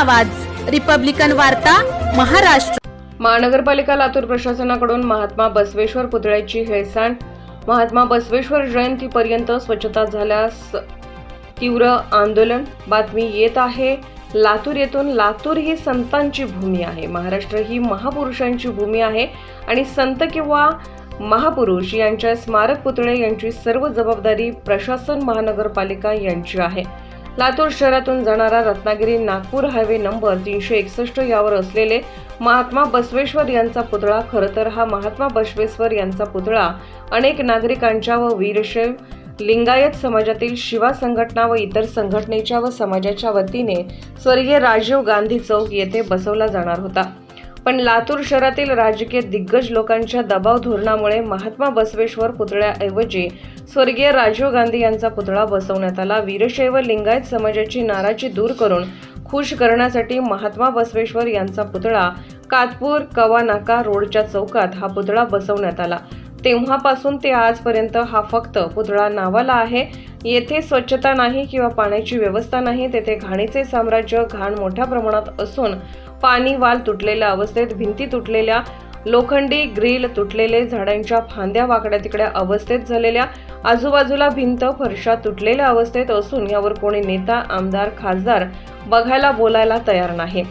आवाज. रिपब्लिकन वार्ता महाराष्ट्र. महानगरपालिका लातूर प्रशासनाकडून महात्मा बसवेश्वर पुतळ्याची हेळसांड. महात्मा बसवेश्वर जयंतीपर्यंत स्वच्छता झाल्यास तीव्र आंदोलन. बातमी येत आहे लातूर येथून लातूर ही संतांची भूमी आहे. महाराष्ट्र ही महापुरुषांची भूमी आहे आणि संत किंवा महापुरुष यांच्या स्मारक पुतळे यांची सर्व जबाबदारी प्रशासन महानगरपालिका यांची आहे. लातूर शहरातून जाणारा रत्नागिरी नागपूर हायवे नंबर तीनशे एकसष्ट यावर असलेले महात्मा बसवेश्वर यांचा पुतळा खरं तर हा महात्मा बसवेश्वर यांचा पुतळा अनेक नागरिकांच्या व वीरशैव लिंगायत समाजातील शिवा संघटना व इतर संघटनेच्या व समाजाच्या वतीने स्वर्गीय राजीव गांधी चौक येथे बसवला जाणार होता. पण लातूर शहरातील राजकीय दिग्गज लोकांच्या दबाव धोरणामुळे महात्मा बसवेश्वर पुतळ्याऐवजी स्वर्गीय राजीव गांधी यांचा पुतळा बसवण्यात आला. वीरशैव लिंगायत समाजाची नाराजी दूर करून खुश करण्यासाठी महात्मा बसवेश्वर यांचा पुतळा कातपूर कवानाका रोडच्या चौकात हा पुतळा बसवण्यात आला. तेव्हापासून ते आजपर्यंत हा फक्त पुतळा नावाला आहे. येथे स्वच्छता नाही किंवा पाण्याची व्यवस्था नाही तेथे घाणीचे साम्राज्य घाण मोठ्या प्रमाणात असून पाणी वाल तुटलेल्या अवस्थेत भिंती तुटलेल्या लोखंडी ग्रिल तुटलेले झाडांच्या फांद्या वाकड्या तिकड्या अवस्थेत झालेल्या आजूबाजूला भिंत फरशा तुटलेल्या अवस्थेत असून यावर कोणी नेता आमदार खासदार बघायला बोलायला तयार नाही.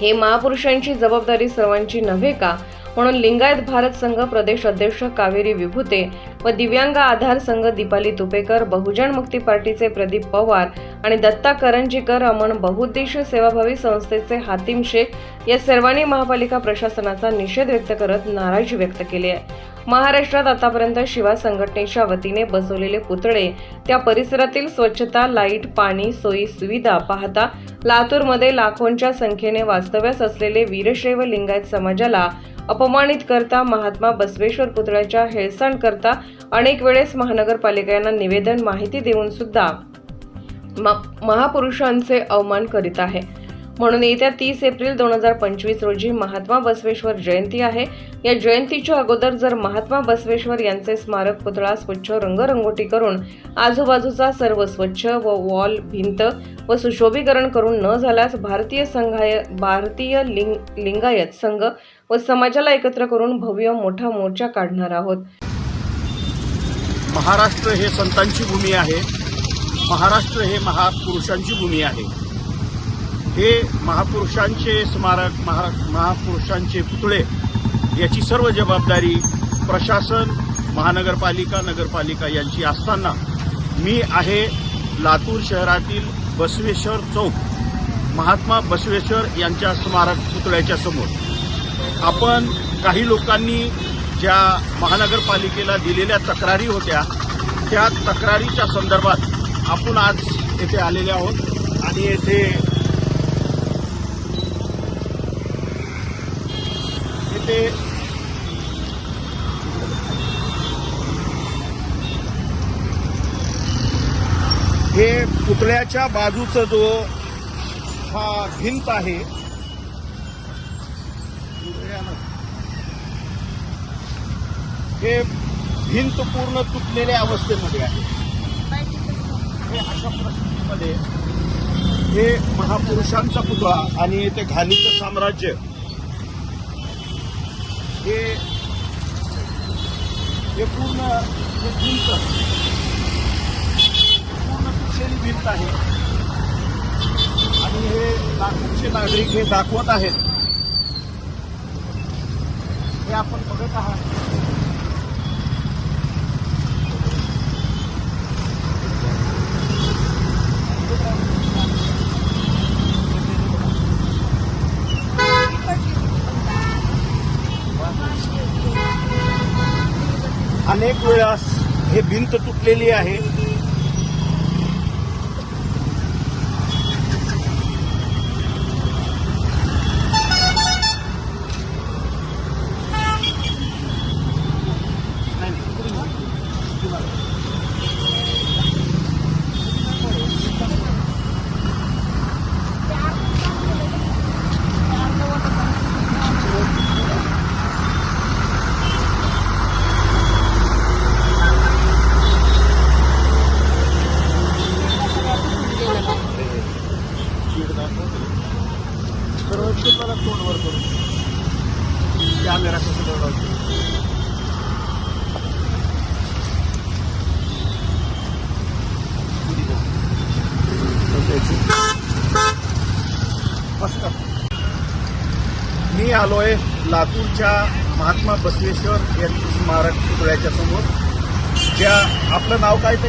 हे महापुरुषांची जबाबदारी सर्वांची नव्हे का? म्हणून लिंगायत भारत संघ प्रदेश अध्यक्ष कावेरी विभूते व दिव्यांग आधार संघ दीपाली तुपेकर बहुजन मुक्ती पार्टीचे प्रदीप पवार आणि दत्ता करंजीकर अमन बहुउद्देशीय सेवाभावी संस्थेचे हातीम शेख या सर्वांनी महापालिका प्रशासनाचा निषेध व्यक्त करत नाराजी व्यक्त केली आहे. महाराष्ट्रात आतापर्यंत शिवा संघटनेच्या वतीने बसवलेले पुतळे त्या परिसरातील स्वच्छता लाइट पाणी सोयी सुविधा पाहता लातूरमध्ये लाखोंच्या संख्येने वास्तव्यास असलेले वीरशैव लिंगायत समाजाला अपमानित करता महात्मा बसवेश्वर पुतळ्याच्या हेळसांड करता अनेक वेळेस महानगरपालिकांना निवेदन माहिती देऊन सुद्धा म- महापुरुषांचे अवमान करीत आहे. म्हणून येत्या तीस एप्रिल दोन हजार पंचवीस रोजी महात्मा बसवेश्वर जयंती आहे. या जयंतीच्या अगोदर जर महात्मा बसवेश्वर यांचे स्मारक पुतळा स्वच्छ रंगरंगोटी करून आजूबाजूचा सर्व स्वच्छ व वॉल भिंत व सुशोभीकरण करून न झाल्यास भारतीय संघाय भारतीय लिंग लिंगायत संघ व समाजाला एकत्र करून भव्य मोठा मोर्चा काढणार आहोत. महाराष्ट्र हे संतांची भूमी आहे. महाराष्ट्र हे महापुरुषांची भूमी आहे. हे महापुरुषांचे स्मारक महा महापुरुषांचे पुतळे याची सर्व जबाबदारी प्रशासन महानगरपालिका नगरपालिका यांची असताना मी आहे लातूर शहरातील बसवेश्वर चौक. महात्मा बसवेश्वर यांच्या स्मारक पुतळ्याच्या समोर. आपण काही लोकांनी ज्या महानगरपालिकेला दिलेल्या तक्रारी होत्या त्या तक्रारीच्या संदर्भात आपण आज येथे आलेले आहोत आणि येथे येथे हे पुतळ्याच्या बाजूचा जो हा भिंत आहे हे भिंत पूर्ण तुटलेल्या अवस्थेमध्ये आहे. हे अशा परिस्थितीमध्ये हे महापुरुषांचा पुतळा आणि ते घाणीचं साम्राज्य हे हे पूर्ण हे भिंत पूर्ण तुटलेली भिंत आहे. आणि हे नागपूरचे नागरिक हे दाखवत आहेत अनेक वेळास हे भिंत तुटलेली आहे. बघतो मला तोंडवर करून कॅमेरा कसं दौडावतो मस्त मी आलोय लातूरच्या महात्मा बसवेश्वर यांचं स्मारक पुतळ्याच्या समोर. ज्या आपलं नाव काय ते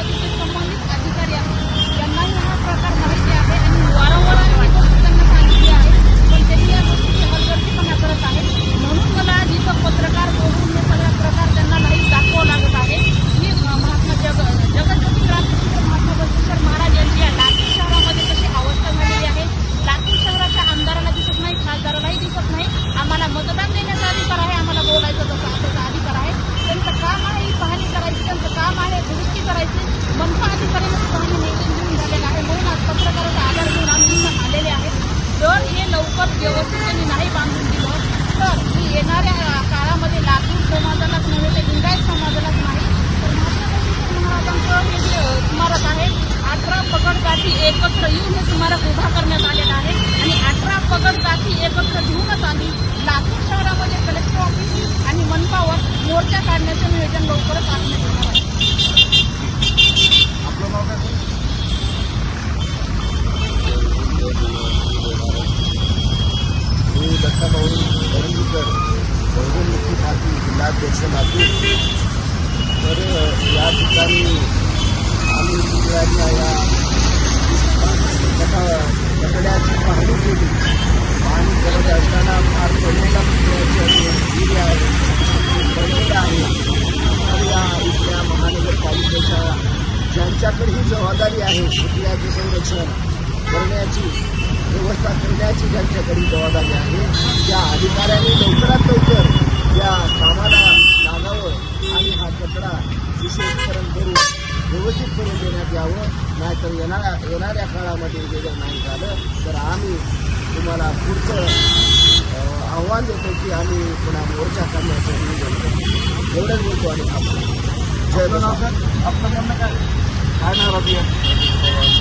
अधिकारी आहेत त्यांनाही हा प्रकार माहिती आहे आणि वारंवार आम्ही ही गोष्ट त्यांना सांगितली आहे पण त्यांनी या गोष्टीची हलगर्जीपणा करत आहेत म्हणून मला जिथं पत्रकार बोलून हे सगळा प्रकार त्यांना नाही दाखवावं लागत आहे की महात्मा जग जगज्योती क्रांतीसूत्र महात्मा बसवेश्वर महाराज यांची या लातूर शहरामध्ये कशी अवस्था झालेली आहे लातूर शहराच्या आमदाराला दिसत नाही खासदारालाही दिसत नाही आम्हाला मतदान देण्याचा अधिकार आहे आम्हाला बोलायचं तसा त्याचा अधिकार आहे त्यांचं काम आहे ही पाहणी करायची त्यांचं काम आहे दुरुस्ती करायची मनपा अधिकाऱ्यांना सुद्धा आम्ही निवेदन देऊन झालेलं आहे म्हणून आज पत्रकाराचा आधार घेऊन आम्ही इथं आलेले आहेत जर हे लवकर व्यवस्थित त्यांनी नाही बांधून दिलं. तर मी येणाऱ्या काळामध्ये लातूर समाजालाच नव्हे ते लिंगायत समाजालाच नाही तर महाराजांचं हे जे स्मारक आहे अठरा पगड जाती एकत्र येऊन हे स्मारक उभा करण्यात आलेलं आहे. आणि अठरा पगड जाती एकत्र घेऊनच आम्ही लातूर शहरामध्ये कलेक्टर ऑफिस आणि मनपावर मोर्चा काढण्याचं नियोजन लवकरच आखण्यात येणार बहुजनमुखी पार्टी जिल्हाध्यक्ष लातूर तर या ठिकाणी आम्ही पुतळ्याच्या या कठड्याची पाहणी केली पाहणी करत असताना फार पुतळ्याची आहे आहे तर या इथल्या महानगरपालिकेच्या ज्यांच्याकडे ही। जबाबदारी आहे पुतळ्याचे संरक्षण। करण्याची व्यवस्था करण्याची ज्यांच्याकडे जबाबदारी आहे त्या अधिकाऱ्यांनी लवकरात लवकर या कामाला लागावं आणि हा कचरा विशेषकरण करून व्यवस्थित करून देण्यात यावं. नाहीतर येणाऱ्या येणाऱ्या काळामध्ये जर नाही झालं तर आम्ही तुम्हाला पुढचं आव्हान देतो की आम्ही पुन्हा मोर्चा करण्याचं नियोजन एवढंच बोलतो आणि थांबतो. जय आपलं आपलं म्हणणं काय? काय नाव राहते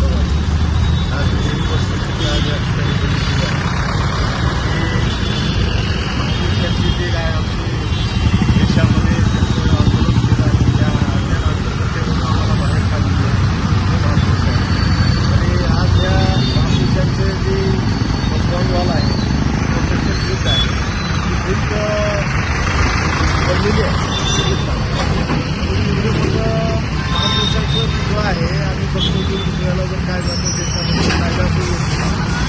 आज तीन वर्षाची आज या ठिकाणी बघितली आहे. महापुरुषांची जे काय आमची देशामध्ये त्यांचं आंदोलन केलं आहे त्या अज्ञानाचं सत्तेवरून आम्हाला बाहेर काढलेलं आहे हे महापुरुष आहे आणि आज या महापुरुषांचे जे कंपाऊंडवाल आहे प्रोटेक्शन ब्रिज आहे ती ब्रिज बनलेली आहे एवढी मोठं महापुरुषांचं पुतळं आहे आणि बघतो की पुतळ्याला जर काय जातं देशामध्ये कायदा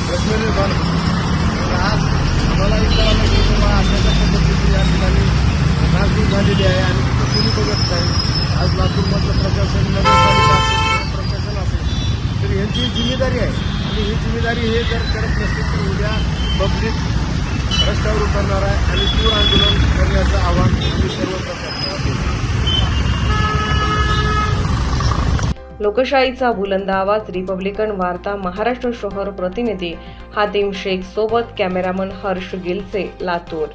प्रश्न निर्माण होतो तर आज आम्हाला विचारायला गेलो बा अशा पद्धतीची या ठिकाणी नागरिक झालेली आहे आणि तिथं कुणी बघत नाही आज लातूरमधलं प्रशासन नगरपालिका असेल किंवा प्रशासन असेल तर यांची जिम्मेदारी आहे आणि ही जिम्मेदारी हे जर करत नसतील तर उद्या पब्लिक रस्त्यावर उतरणार आहे आणि तीव्र आंदोलन करण्याचं आवाहन आम्ही सर्व लोकशाहीचा बुलंद आवाज रिपब्लिकन वार्ता महाराष्ट्र शहर प्रतिनिधी हातिम शेख सोबत कॅमेरामन हर्ष गिलसे लातूर.